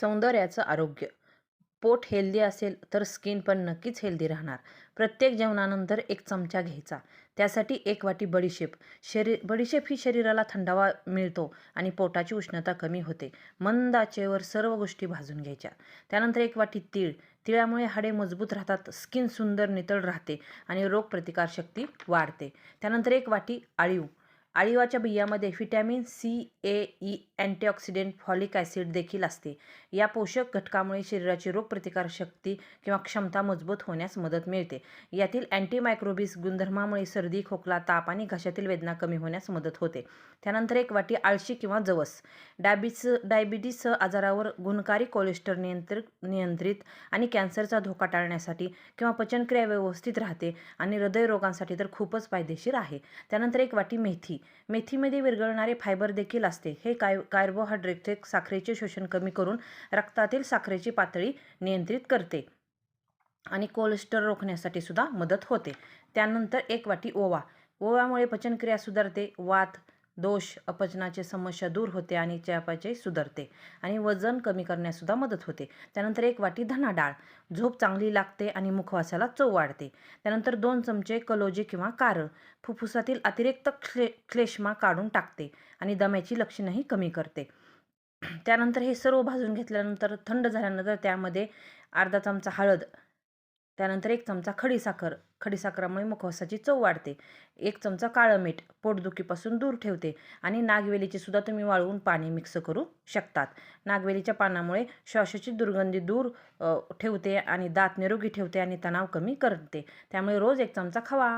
सौंदर्याचं आरोग्य. पोट हेल्दी असेल तर स्किन पण नक्कीच हेल्दी राहणार. प्रत्येक जेवणानंतर एक चमचा घ्यायचा. त्यासाठी एक वाटी बडीशेप. शरीर बडीशेप ही शरीराला थंडावा मिळतो आणि पोटाची उष्णता कमी होते. मंद आचेवर सर्व गोष्टी भाजून घ्यायच्या. त्यानंतर एक वाटी तीळ. तिळामुळे हाडे मजबूत राहतात स्किन सुंदर नितळ राहते आणि रोगप्रतिकारशक्ती वाढते. त्यानंतर एक वाटी आळीव. आळीवाच्या बियामध्ये vitamin C A E antioxidant folic acid देखील असते. या पोषक घटकामुळे शरीराची रोगप्रतिकारशक्ती किंवा क्षमता मजबूत होण्यास मदत मिळते. यातील अँटीमायक्रोबिस गुणधर्मामुळे सर्दी खोकला ताप आणि घशातील वेदना कमी होण्यास मदत होते. त्यानंतर एक वाटी आळशी किंवा जवस. डायबिस डायबिटीस आजारावर गुणकारी कोलेस्टर नियंत्रित नियंत्रित आणि कॅन्सरचा धोका टाळण्यासाठी किंवा पचनक्रिया व्यवस्थित राहते आणि हृदयरोगांसाठी तर खूपच फायदेशीर आहे. त्यानंतर एक वाटी मेथी. मेथीमध्ये विरघळणारे फायबर देखील असते. हे काय कार्बोहायड्रेटचे साखरेचे शोषण कमी करून रक्तातील साखरेची पातळी नियंत्रित करते आणि कोलेस्ट्रॉल रोखण्यासाठी सुद्धा मदत होते. त्यानंतर एक वाटी ओवा. ओव्यामुळे पचनक्रिया सुधारते. वात दोष अपचनाची समस्या दूर होते आणि चयापचय सुधारते आणि वजन कमी करण्यासुद्धा मदत होते. त्यानंतर एक वाटी धना डाळ झोप चांगली लागते आणि मुखवासाला चव वाढते. त्यानंतर दोन चमचे कलोजी किंवा कारळ फुफ्फुसातील अतिरिक्त क्ले क्लेष्मा काढून टाकते आणि दम्याची लक्षणंही कमी करते. त्यानंतर हे सर्व भाजून घेतल्यानंतर थंड झाल्यानंतर त्यामध्ये अर्धा चमचा हळद त्यानंतर एक चमचा खडीसाखर खडीसाखरामुळे मुखवासाची चव वाढते. एक चमचा काळं मीठ पोटदुखीपासून दूर ठेवते आणि नागवेलीची सुद्धा तुम्ही वाळवून पाणी मिक्स करू शकतात. नागवेलीच्या पानामुळे श्वासाची दुर्गंधी दूर ठेवते आणि दात निरोगी ठेवते आणि तणाव कमी करते. त्यामुळे रोज एक चमचा खावा.